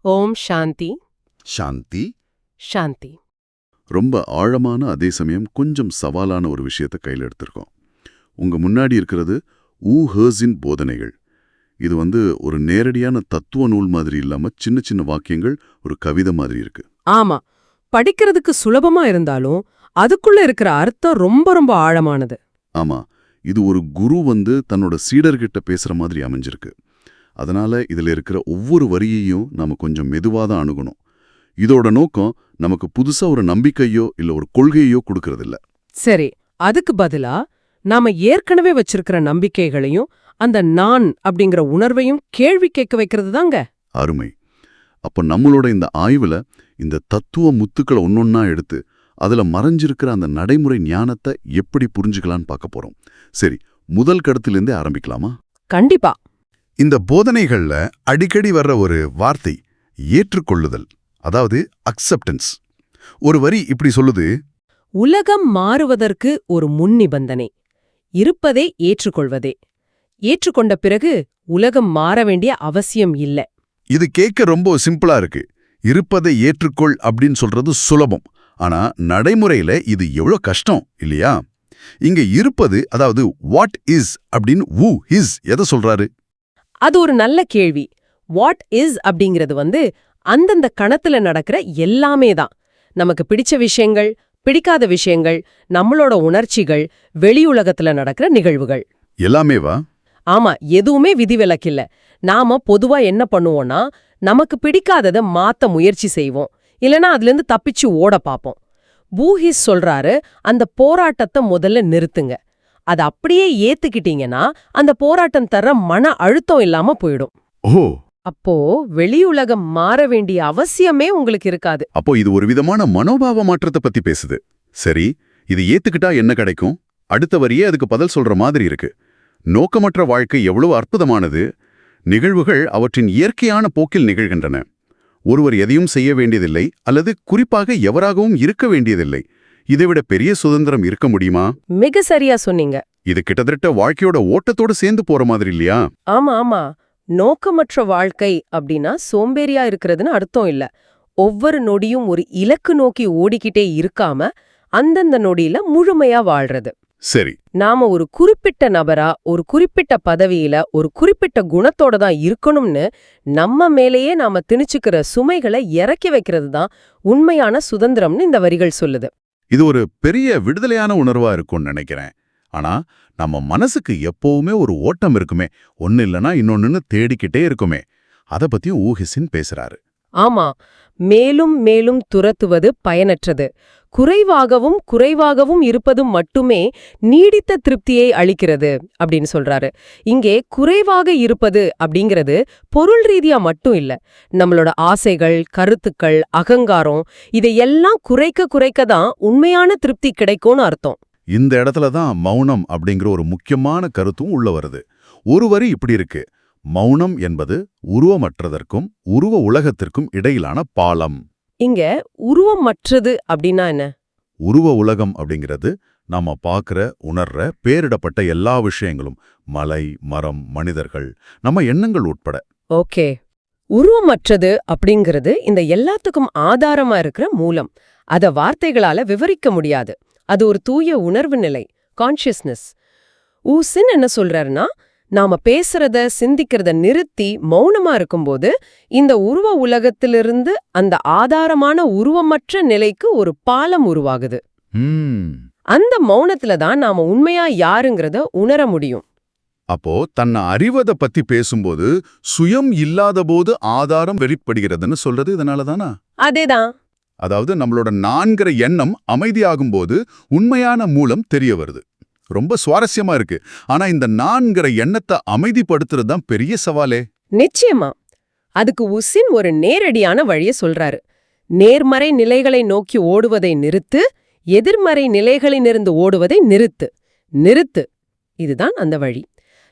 ஓம். சாந்தி. சாந்தி. சாந்தி. ரொம்ப ஆழமான அதே சமயம் கொஞ்சம் சவாலான ஒரு விஷயத்தை கையில் எடுத்திருக்கோம். உங்க முன்னாடி இருக்கிறது ஊ ஹேர்ஸின் போதனைகள். இது வந்து ஒரு நேரடியான தத்துவ நூல் மாதிரி இல்லாம சின்ன சின்ன வாக்கியங்கள் ஒரு கவிதை மாதிரி இருக்கு. ஆமா. படிக்கிறதுக்கு சுலபமா இருந்தாலும் அதுக்குள்ள இருக்கிற அர்த்தம் ரொம்ப ரொம்ப ஆழமானது. ஆமா. இது ஒரு குரு வந்து தன்னோட சீடர்கிட்ட பேசுற மாதிரி அமைஞ்சிருக்கு. அதனால இதுல இருக்கிற ஒவ்வொரு வரியையும் நாம கொஞ்சம் மெதுவா தான் அணுகணும். இதோட நோக்கம் நமக்கு புதுசா ஒரு நம்பிக்கையோ இல்ல ஒரு கொள்கையோ கொடுக்கறதில்ல. சரி அதுக்கு பதிலா நாம ஏற்கனவே வச்சிருக்கிற நம்பிக்கைகளையும் அந்த நான் அப்படிங்கிற உணர்வையும் கேள்வி கேட்க வைக்கிறது தாங்க. அருமை. அப்ப நம்மளோட இந்த ஆய்வுல இந்த தத்துவ முத்துக்களை ஒன்னொன்னா எடுத்து அதுல மறைஞ்சிருக்கிற அந்த நடைமுறை ஞானத்தை எப்படி புரிஞ்சுக்கலான்னு பார்க்க போறோம். சரி முதல் கருத்திலிருந்தே ஆரம்பிக்கலாமா? கண்டிப்பா. இந்த போதனைகள்ல அடிக்கடி வர்ற ஒரு வார்த்தை ஏற்றுக்கொள்ளுதல் அதாவது அக்செப்டன்ஸ் ஒரு வரி இப்படி சொல்லுது. உலகம் மாறுவதற்கு ஒரு முன்னிபந்தனை. இருப்பதை ஏற்றுக்கொள்வதே. ஏற்றுக்கொண்ட பிறகு உலகம் மாற வேண்டிய அவசியம் இல்ல. இது கேட்க ரொம்ப சிம்பிளா இருக்கு. இருப்பதை ஏற்றுக்கொள் அப்படின்னு சொல்றது சுலபம். ஆனா நடைமுறையில இது எவ்வளவு கஷ்டம் இல்லையா? இங்க இருப்பது அதாவது வாட் இஸ் அப்படின்னு வு ஹிஸ் எதை சொல்றாரு? அது ஒரு நல்ல கேள்வி. வாட் இஸ் அப்படிங்கிறது வந்து அந்தந்த கணத்துல நடக்கிற எல்லாமே தான். நமக்கு பிடிச்ச விஷயங்கள் பிடிக்காத விஷயங்கள் நம்மளோட உணர்ச்சிகள் வெளி உலகத்துல நடக்கிற நிகழ்வுகள். எல்லாமே வா. ஆமா எதுவுமே விதிவிலக்கில்ல. நாம பொதுவா என்ன பண்ணுவோம்னா நமக்கு பிடிக்காதத மாத்த முயற்சி செய்வோம். இல்லனா அதுல இருந்து தப்பிச்சு ஓட பாப்போம். பூஹிஸ் சொல்றாரு அந்த போராட்டத்தை முதல்ல நிறுத்துங்க. அது அப்படியே ஏத்துக்கிட்டீங்கன்னா அந்த போராட்டம் தர மன அழுத்தம் இல்லாம போயிடும். ஓ. அப்போ வெளியுலகம் மாற வேண்டிய அவசியமே உங்களுக்கு இருக்காது. அப்போ இது ஒரு விதமான மனோபாவ மாற்றத்தை பத்தி பேசுது. சரி இது ஏத்துக்கிட்டா என்ன கிடைக்கும்? அடுத்த வரியே அதுக்கு பதில் சொல்ற மாதிரி இருக்கு. நோக்கமற்ற வாழ்க்கை எவ்வளவு அற்புதமானது. நிகழ்வுகள் அவற்றின் இயற்கையான போக்கில் நிகழ்கின்றன. ஒருவர் எதையும் செய்ய வேண்டியதில்லை அல்லது குறிப்பாக எவராகவும் இருக்க வேண்டியதில்லை. இதைவிட பெரிய சுதந்திரம் இருக்க முடியுமா? மிக சரியா சொன்னீங்க. இது கிட்டத்தட்ட வாழ்க்கையோட ஓட்டத்தோட சேர்ந்து போற மாதிரி இல்லையா? ஆமா ஆமா. நோக்கமற்ற வாழ்க்கை அப்படின்னா சோம்பேறியா இருக்கிறதுன்னு அர்த்தம் இல்ல. ஒவ்வொரு நொடியும் ஒரு இலக்கு நோக்கி ஓடிக்கிட்டே இருக்காம அந்தந்த நொடியில முழுமையா வாழ்றது. சரி. நாம ஒரு குறிப்பிட்ட நபரா ஒரு குறிப்பிட்ட பதவியில ஒரு குறிப்பிட்ட குணத்தோட தான் இருக்கணும்னு நம்ம மேலேயே நாம திணிச்சுக்கிற சுமைகளை இறக்கி வைக்கிறது தான் உண்மையான சுதந்திரம்னு இந்த வரிகள் சொல்லுது. இது ஒரு பெரிய விடுதலையான உணர்வா இருக்கும்னு நினைக்கிறேன். ஆனா நம்ம மனசுக்கு எப்பவுமே ஒரு ஓட்டம் இருக்குமே. ஒன்னு இல்லனா இன்னொன்னுன்னு தேடிக்கிட்டே இருக்குமே. அத பத்தியும் ஊஹிசின் பேசுறாரு. ஆமா. மேலும் மேலும் துரத்துவது பயனற்றது. குறைவாகவும் குறைவாகவும் இருப்பதும் மட்டுமே நீடித்த திருப்தியை அளிக்கிறது அப்படின்னு சொல்றாரு. இங்கே குறைவாக இருப்பது அப்படிங்கிறது பொருள் ரீதியா மட்டும் இல்ல. நம்மளோட ஆசைகள் கருத்துக்கள் அகங்காரம் இதையெல்லாம் குறைக்க குறைக்க தான் உண்மையான திருப்தி கிடைக்கும்னு அர்த்தம். இந்த இடத்துல தான் மௌனம் அப்படிங்கிற ஒரு முக்கியமான கருத்தும் உள்ள வருது. ஒரு வரி இப்படி இருக்கு. மௌனம் என்பது உருவமற்றதற்கும் உருவ உலகத்திற்கும் இடையிலான பாலம். இங்க உருவமற்றது அப்படின்னா என்ன? உருவ உலகம் அப்படிங்கிறது நாம பார்க்கிற உணர்ற பேரிடப்பட்ட எல்லா விஷயங்களும் மலை மரம் மனிதர்கள் நம்ம எண்ணங்கள் உட்பட. ஓகே. உருவமற்றது அப்படிங்கிறது இந்த எல்லாத்துக்கும் ஆதாரமா இருக்கிற மூலம். அத வார்த்தைகளால விவரிக்க முடியாது. அது ஒரு தூய உணர்வு நிலை கான்ஷியஸ்னஸ் ஊசின் என்ன சொல்றாருன்னா நாம பேசுறத சிந்திக்கிறத நிறுத்தி மௌனமா இருக்கும்போது இந்த உருவ உலகத்திலிருந்து அந்த ஆதாரமான உருவமற்ற நிலைக்கு ஒரு பாலம் உருவாகுது. அந்த மௌனத்துல தான் நாம உண்மையா யாருங்கிறத உணர முடியும். அப்போ தன்னை அறிவத பத்தி பேசும்போது சுயம் இல்லாதபோது ஆதாரம் வெளிப்படுகிறதுன்னு சொல்றது இதனால தானா? அதேதான் அதாவது நம்மளோட நான்கிற எண்ணம் அமைதியாகும்போது உண்மையான மூலம் தெரிய வருது. ரொம்ப சுவாரஸ்யமா இருக்கு. ஆனா இந்த நான்கிற எண்ணத்தை அமைதிப்படுத்துறது தான் பெரிய சவாலே. நிச்சயமா. அதுக்கு உசின் ஒரு நேரடியான வழிய சொல்றாரு. நேர்மறை நிலைகளை நோக்கி ஓடுவதை நிறுத்து எதிர்மறை நிலைகளிலிருந்து ஓடுவதை நிறுத்து. நிறுத்து. இதுதான் அந்த வழி.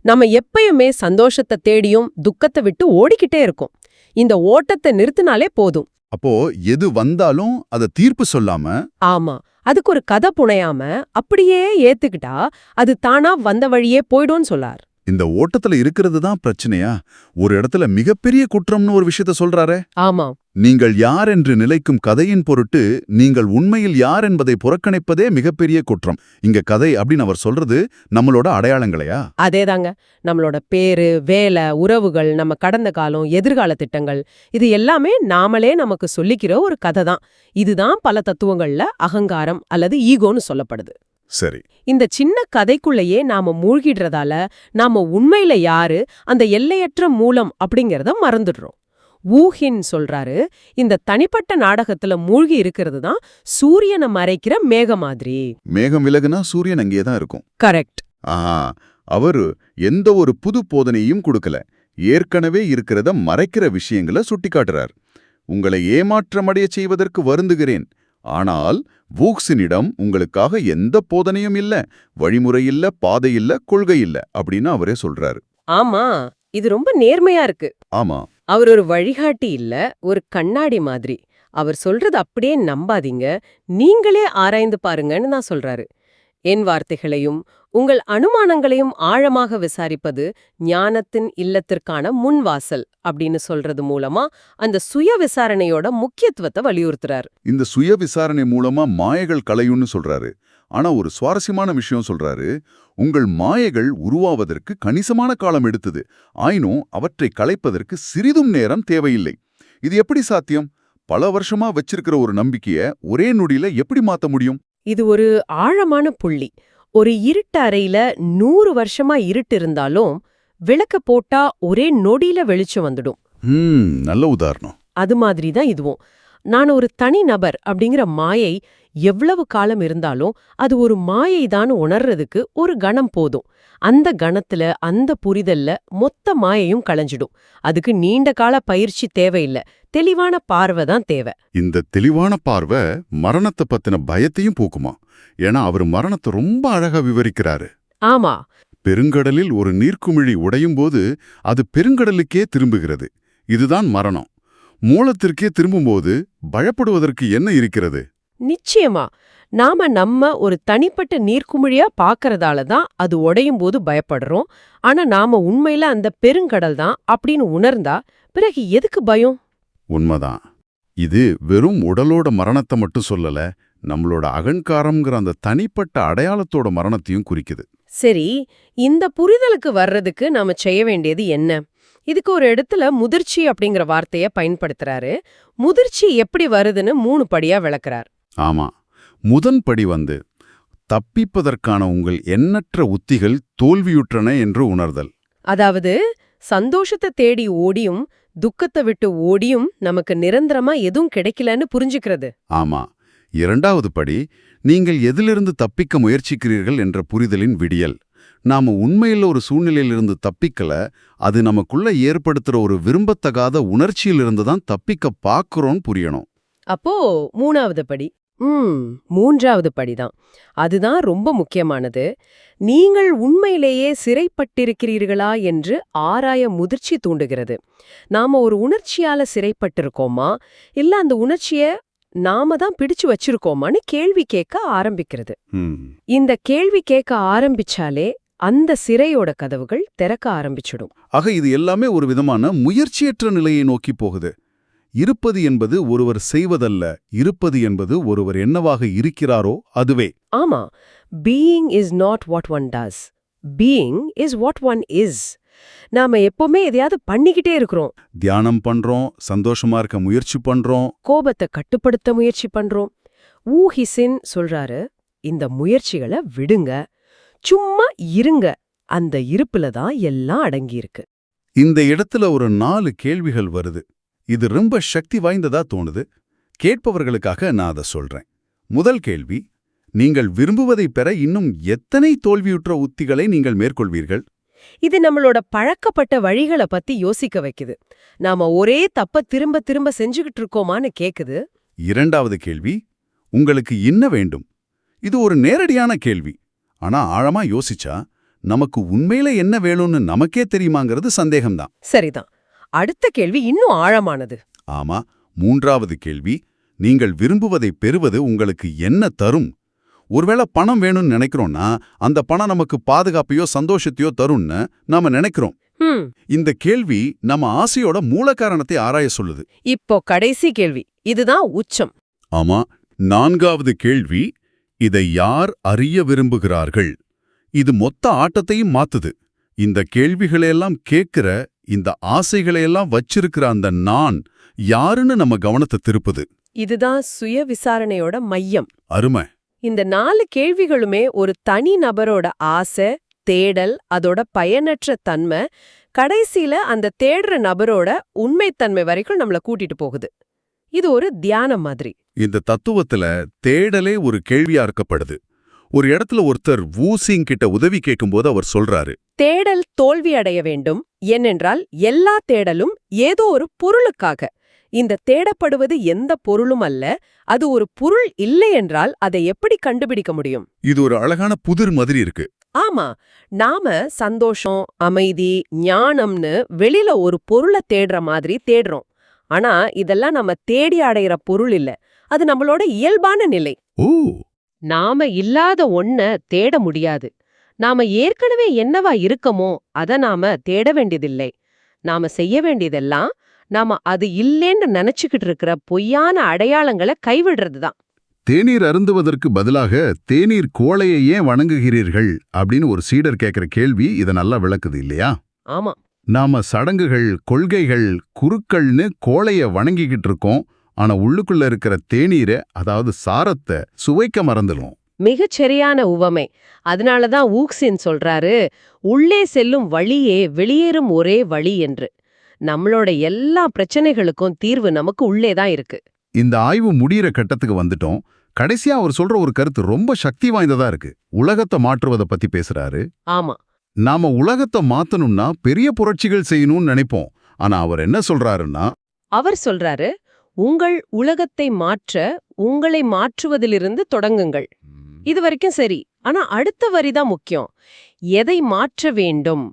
நம்ம எப்பயுமே சந்தோஷத்தை தேடியும் துக்கத்தை விட்டு ஓடிக்கிட்டே இருக்கோம். இந்த ஓட்டத்தை நிறுத்தினாலே போதும். அப்போ எது வந்தாலும் அத தீர்ப்பு சொல்லாம ஆமா. அதுக்கு ஒரு கதை புனையாம அப்படியே ஏத்துக்கிட்டா அது தானா வந்த வழியே போயிடும்னு சொல்லார். இந்த ஓட்டத்துல இருக்கிறது தான் பிரச்சனையா? ஒரு இடத்துல மிகப்பெரிய குற்றம்னு ஒரு விஷயத்த சொல்றாரே. ஆமா. நீங்கள் யார் என்று நிலைக்கும் கதையின் பொருட்டு நீங்கள் உண்மையில் யார் என்பதை புறக்கணிப்பதே மிகப்பெரிய குற்றம். இங்க கதை அப்படின்னு அவர் சொல்றது நம்மளோட அடையாளங்களையா? அதேதாங்க. நம்மளோட பேரு வேலை உறவுகள் நம்ம கடந்த காலம் எதிர்கால திட்டங்கள் இது எல்லாமே நாமளே நமக்கு சொல்லிக்கிற ஒரு கதை தான். இதுதான் பல தத்துவங்கள்ல அகங்காரம் அல்லது ஈகோன்னு சொல்லப்படுது. சரி. இந்த சின்ன கதைக்குள்ளேயே நாம மூழ்கிடுறதால நாம உண்மையில யாரு அந்த எல்லையற்ற மூலம் அப்படிங்கறத மறந்துடுறோம். வூஹின் சொல்றாரு இந்த தனிப்பட்ட நாடகத்துல மூழ்கி இருக்கிறது தான் சூரியனை மறைக்கிற மேக மாதிரி. மேகம் விலகுனா சூரியன் அங்கேயே தான் இருக்கும். கரெக்ட். ஆஹா அவரு எந்த ஒரு புது போதனையும் கொடுக்கல. ஏற்கனவே இருக்கிறத மறைக்கிற விஷயங்களை சுட்டிக்காட்டுறார். உங்களை ஏமாற்றமடைய செய்வதற்கு வருந்துகிறேன். ஆனால் வூக்ஸினிடம் உங்களுக்காக எந்த போதனையும் இல்ல வழிமுறை இல்ல பாதை இல்ல கொள்கை இல்ல அப்படின்னு அவரே சொல்றாரு. ஆமா இது ரொம்ப நேர்மையா இருக்கு. ஆமா. அவர் ஒரு வழிகாட்டி இல்ல ஒரு கண்ணாடி மாதிரி. அவர் சொல்றது அப்படியே நம்பாதீங்க. நீங்களே ஆராய்ந்து பாருங்கன்னு நான் சொல்றாரு. என் வார்த்தைகளையும் உங்கள் அனுமானங்களையும் ஆழமாக விசாரிப்பது ஞானத்தின் இல்லத்திற்கான முன்வாசல் அப்படின்னு சொல்றது மூலமா அந்த சுய விசாரணையோட முக்கியத்துவத்தை வலியுறுத்துறாரு. இந்த சுய விசாரணை மூலமா மாயைகள் கலையும்னு சொல்றாரு. ஆனா ஒரு சுவாரஸ்யமான விஷயம் சொல்றாரு. உங்கள் மாயைகள் உருவாவதற்கு கணிசமான காலம் எடுத்தது. ஆயினும் அவற்றை களைப்பதற்கு சிறிதும் நேரம் தேவையில்லை. இது எப்படி சாத்தியம்? பல வருஷமா வச்சிருக்கிற ஒரு நம்பிக்கைய ஒரே நொடியில எப்படி மாத்த முடியும்? இது ஒரு ஆழமான புள்ளி. ஒரு இருட்டு அறையில நூறு வருஷமா இருட்டு இருந்தாலும் விளக்க போட்டா ஒரே நொடியில வெளிச்சம் வந்துடும். நல்ல உதாரணம். அது மாதிரி தான் இதுவும். நான் ஒரு தனி நபர் அப்படிங்கிற மாயை எவ்வளவு காலம் இருந்தாலும் அது ஒரு மாயை தான் உணர்றதுக்கு ஒரு கணம் போதும். அந்த கணத்துல அந்த புரிதல்ல மொத்த மாயையும் களைஞ்சிடும். அதுக்கு நீண்ட கால பயிற்சி தேவையில்ல. தெளிவான பார்வை தான் தேவை. இந்த தெளிவான பார்வை மரணத்தை பத்தின பயத்தையும் போக்குமா? ஏன்னா அவர் மரணத்தை ரொம்ப அழகா விவரிக்கிறாரு. ஆமா. பெருங்கடலில் ஒரு நீர்க்குமிழி உடையும் போது அது பெருங்கடலுக்கே திரும்புகிறது. இதுதான் மரணம். மூலத்திற்கே திரும்பும்போது பயப்படுவதற்கு என்ன இருக்கிறது? நிச்சயமா. நாம நம்ம ஒரு தனிப்பட்ட நீர்க்குமிழியா பாக்கறதால தான் அது உடையும் போது பயப்படுறோம். ஆனா நாம உண்மையில அந்த பெருங்கடல் தான் அப்படின்னு உணர்ந்தா பிறகு எதுக்கு பயம்? உண்மைதான். இது வெறும் உடலோட மரணத்தை மட்டும் சொல்லல நம்மளோட அகங்காரம்ங்கிற அந்த தனிப்பட்ட அடையாளத்தோட மரணத்தையும் குறிக்குது. சரி இந்த புரிதலுக்கு வர்றதுக்கு நாம செய்ய வேண்டியது என்ன? இதுக்கு ஒரு இடத்துல முதிர்ச்சி அப்படிங்கிற வார்த்தைய பயன்படுத்துறாரு. முதிர்ச்சி எப்படி வருதுன்னு மூணு படியா விளக்குறார். ஆமா. முதன் படி வந்து தப்பிப்பதற்கான உங்கள் எண்ணற்ற உத்திகள் தோல்வியுற்றன என்று உணர்தல். அதாவது சந்தோஷத்தை தேடி ஓடியும் துக்கத்தை விட்டு ஓடியும் நமக்கு நிரந்தரமா எதுவும் கிடைக்கலன்னு புரிஞ்சுக்கிறது. ஆமா. இரண்டாவது படி நீங்கள் எதிலிருந்து தப்பிக்க முயற்சிக்கிறீர்கள் என்ற புரிதலின் விடியல். நாம உண்மையில் ஒரு சூழ்நிலையிலிருந்து தப்பிக்கல அது நமக்குள்ள ஏற்படுத்துற ஒரு விரும்பத்தகாத உணர்ச்சியிலிருந்து தான் தப்பிக்க பாக்குறோம் புரியணும். அப்போ மூணாவது படி. ம் மூன்றாவது படிதான். அதுதான் ரொம்ப முக்கியமானது. நீங்கள் உண்மையிலேயே சிறைப்பட்டிருக்கிறீர்களா என்று ஆராய முதிர்ச்சி தூண்டுகிறது. நாம ஒரு உணர்ச்சியால சிறைப்பட்டிருக்கோமா? இல்ல அந்த உணர்ச்சிய நாம தான் பிடிச்சு வச்சிருக்கோமான்னு கேள்வி கேட்க ஆரம்பிக்கிறது. இந்த கேள்வி கேட்க ஆரம்பிச்சாலே அந்த சிறையோட கதவுகள் திறக்க ஆரம்பிச்சிடும். ஆக இது எல்லாமே ஒரு விதமான முயற்சியற்ற நிலையை நோக்கி போகுது. இருப்பது என்பது ஒருவர் செய்வதல்ல இருப்பது என்பது ஒருவர் என்னவாக இருக்கிறாரோ அதுவே. ஆமா being is not what one does being is what one is நாம எப்பவுமே எதையாவது பண்ணிக்கிட்டே இருக்கிறோம். தியானம் பண்றோம் சந்தோஷமா இருக்க முயற்சி பண்றோம். கோபத்தை கட்டுப்படுத்த முயற்சி பண்றோம். ஊ ஹிசின் சொல்றாரு இந்த முயற்சிகளை விடுங்க. சும்மா இருங்க. அந்த இருப்புல தான் எல்லாம் அடங்கியிருக்கு. இந்த இடத்துல ஒரு நாலு கேள்விகள் வருது. இது ரொம்ப சக்தி வாய்ந்ததா தோணுது. கேட்பவர்களுக்காக நான் அதை சொல்றேன். முதல் கேள்வி நீங்கள் விரும்புவதை பெற இன்னும் எத்தனை தோல்வியுற்ற உத்திகளை நீங்கள் மேற்கொள்வீர்கள்? இது நம்மளோட பழக்கப்பட்ட வழிகளை பத்தி யோசிக்க வைக்குது. நாம ஒரே தப்ப திரும்ப திரும்ப செஞ்சுகிட்டு இருக்கோமான்னு கேக்குது. இரண்டாவது கேள்வி உங்களுக்கு என்ன வேண்டும்? இது ஒரு நேரடியான கேள்வி. ஆனா ஆழமா யோசிச்சா நமக்கு உண்மையில என்ன வேணும்னு நமக்கே தெரியுமாங்கிறது சந்தேகம்தான். சரிதான். அடுத்த கேள்வி இன்னும் ஆழமானது. ஆமா மூன்றாவது கேள்வி நீங்கள் விரும்புவதை பெறுவது உங்களுக்கு என்ன தரும்? ஒருவேளை பணம் வேணும்னு நினைக்கிறோம்னா அந்த பணம் நமக்கு பாதுகாப்பையோ சந்தோஷத்தையோ தரும்னு நாம நினைக்கிறோம். இந்த கேள்வி நம்ம ஆசையோட மூல காரணத்தை ஆராய சொல்லுது. இப்போ கடைசி கேள்வி இதுதான் உச்சம். ஆமா நான்காவது கேள்வி இதை யார் அறிய விரும்புகிறார்கள்? இது மொத்த ஆட்டத்தையும் மாத்துது. இந்த கேள்விகளையெல்லாம் கேட்கிற இந்த ஆசைகளையெல்லாம் வச்சிருக்கிற அந்த நான் யாருன்னு நம்ம கவனத்தை திருப்புது. இதுதான் சுய விசாரணையோட மையம். அருமை. இந்த நாலு கேள்விகளுமே ஒரு தனி நபரோட ஆசை தேடல் அதோட பயனற்ற தன்மை கடைசியில அந்த தேடுற நபரோட உண்மைத்தன்மை வரைக்கும் நம்மள கூட்டிட்டு போகுது. இது ஒரு தியானம் மாதிரி. இந்த தத்துவத்துல தேடலே ஒரு கேள்வியா இருக்கப்படுது ஒரு இடத்துல ஒருத்தர் வூசிங் கிட்ட உதவி கேட்கும்போது அவர் சொல்றாரு. தேடல் தோல்வி அடைய வேண்டும். ஏனென்றால் எல்லா தேடலும் ஏதோ ஒரு பொருளுக்காக. இந்த தேடப்படுவது எந்த பொருளும் அல்ல. அது ஒரு பொருள் இல்லை என்றால் அதை எப்படி கண்டுபிடிக்க முடியும்? இது ஒரு அழகான புதிர் மாதிரி இருக்கு. ஆமா. நாம சந்தோஷம் அமைதி ஞானம்னு வெளியில ஒரு பொருளை தேடுற மாதிரி தேடுறோம். ஆனா இதெல்லாம் நம்ம தேடி அடையிற பொருள் இல்ல. அது நம்மளோட இயல்பான நிலை. ஓ! நாம இல்லாத ஒன்ன தேட முடியாது. நாம ஏற்கனவே என்னவா இருக்கமோ அத நாம தேட வேண்டியதில்லை. நாம செய்ய வேண்டியதெல்லாம் நாம அது இல்லேன்னு நினைச்சுக்கிட்டு இருக்கிற பொய்யான அடையாளங்களை கைவிடுறது தான். தேநீர் அருந்துவதற்கு பதிலாக தேநீர் கோளையை ஏன் வணங்குகிறீர்கள்? அப்படின்னு ஒரு சீடர் கேட்கிற கேள்வி இதை நல்லா விளக்குது இல்லையா? ஆமா. நாம சடங்குகள் கொள்கைகள் குருக்கள்னு கோளைய வணங்கிக்கிட்டு இருக்கோம் ஆனா உள்ளுக்குள்ள இருக்கிற தேநீரை அதாவது சாரத்தை சுவைக்க மறந்துடும் மிகச் சரியான உவமை. அதனாலதான் ஊக்சின் சொல்றாரு உள்ளே செல்லும் வழியே வெளியேறும் ஒரே வழி என்று. நம்மளோட எல்லா பிரச்சனைகளுக்கும் தீர்வு நமக்கு உள்ளே தான் இருக்கு. இந்த ஆய்வு முடியிற கட்டத்துக்கு வந்துட்டோம். கடைசியா அவர் சொல்ற ஒரு கருத்து ரொம்ப சக்தி வாய்ந்ததா இருக்கு. உலகத்தை மாற்றுவதை பத்தி பேசுறாரு. ஆமா. நாம உலகத்தை மாத்தணும்னா பெரிய புரட்சிகள் செய்யணும்னு நினைப்போம். ஆனா அவர் என்ன சொல்றாருன்னா அவர் சொல்றாரு உங்கள் உலகத்தை மாற்ற உங்களை மாற்றுவதிலிருந்து தொடங்குங்கள். இது வரைக்கும் சரி. ஆனா அடுத்த வரிதான் முக்கியம். எதை மாற்ற வேண்டும்?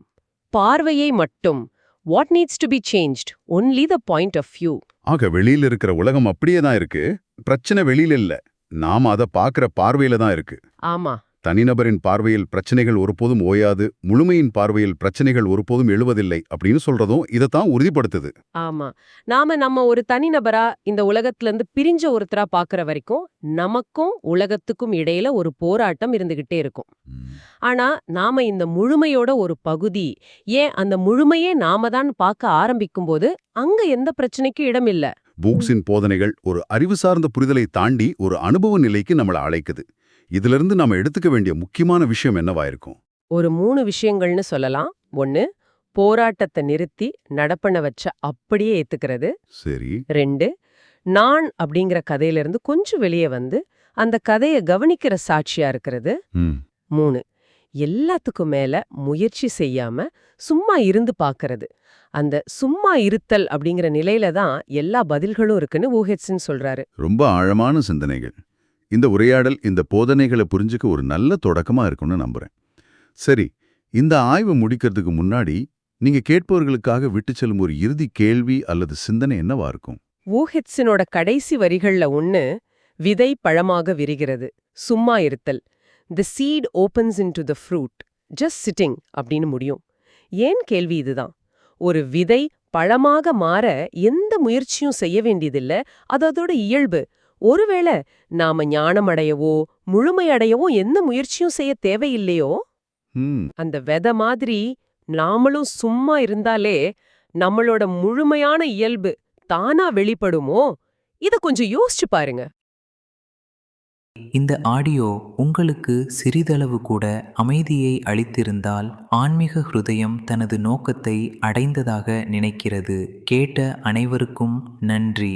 பார்வையை மட்டும். What needs to be changed only the point of view ஆக வெளியில இருக்கிற உலகம் அப்படியே தான் இருக்கு. பிரச்சனை வெளியில இல்ல. நாம அதை பார்க்கிற பார்வையில தான் இருக்கு. ஆமா. தனிநபரின் பார்வையில் பிரச்சனைகள் ஒருபோதும் ஓயாது முழுமையின் பார்வையில் பிரச்சனைகள் ஒருபோதும் எழுவதில்லை அப்படின்னு சொல்றதும் இதைத்தான் உறுதிப்படுத்துது. ஆமா. நாம நம்ம ஒரு தனிநபரா இந்த உலகத்துல இருந்து பிரிஞ்ச ஒருத்தரா பாக்குற வரைக்கும் நமக்கும் உலகத்துக்கும் இடையில ஒரு போராட்டம் இருந்துகிட்டே இருக்கும். ஆனா நாம இந்த முழுமையோட ஒரு பகுதி ஏன் அந்த முழுமையே நாம தான் பார்க்க ஆரம்பிக்கும் போது அங்க எந்த பிரச்சனைக்கும் இடமில்ல பூக்ஸின் போதனைகள் ஒரு அறிவு சார்ந்த புரிதலை தாண்டி ஒரு அனுபவ நிலைக்கு நம்மளை அழைக்குது. இதிலிருந்து நாம எடுத்துக்க வேண்டிய முக்கியமான விஷயம் என்னவா இருக்கும் ஒரு மூணு விஷயங்கள்னு சொல்லலாம். ஒன்னு போராட்டத்தை நிறுத்தி நடப்பன வச்ச அப்படியே ஏத்துக்கிறது. சரி. ரெண்டு நான் அப்படிங்கிற கதையிலிருந்து கொஞ்சம் வெளியே வந்து அந்த கதையை கவனிக்கிற சாட்சியா இருக்கிறது. மூணு எல்லாத்துக்கும் மேல முயற்சி செய்யாம சும்மா இருந்து பார்க்கறது அந்த சும்மா இருத்தல் அப்படிங்கிற நிலையில தான் எல்லா பதில்களும் இருக்குன்னு ஊஹெட்ஸின் சொல்றாரு. ரொம்ப ஆழமான சிந்தனைகள். இந்த உரையாடல் இந்த போதனைகளை புரிஞ்சுக்க ஒரு நல்ல தொடக்கமா இருக்கும்னு நம்புறேன். சரி இந்த ஆய்வு முடிக்கிறதுக்கு முன்னாடி நீங்க கேட்பவர்களுக்காக விட்டு செல்லும் ஒரு இறுதி கேள்வி அல்லது சிந்தனை என்னவா இருக்கும்? ஊஹெட்ஸினோட கடைசி வரிகள்ல ஒன்னு விதை பழமாக விரிகிறது சும்மா இருத்தல். The seed opens into the fruit just sitting அப்படின்னு முடியும். ஏன் கேள்வி இதுதான்? ஒரு விதை பழமாக மாற எந்த முயற்சியும் செய்ய வேண்டியதில்ல அது அதோட இயல்பு. ஒருவேளை நாம ஞானமடையவோ முழுமையடையவோ எந்த முயற்சியும் செய்ய தேவையில்லையோ? ம். அந்த விதை மாதிரி நாமளும் சும்மா இருந்தாலே நம்மளோட முழுமையான இயல்பு தானா வெளிப்படுமோ? இத கொஞ்சம் யோசிச்சு பாருங்க. இந்த ஆடியோ உங்களுக்கு சிறிதளவு கூட அமைதியை அளித்திருந்தால் ஆன்மீக ஹிருதயம் தனது நோக்கத்தை அடைந்ததாக நினைக்கிறது. கேட்ட அனைவருக்கும் நன்றி.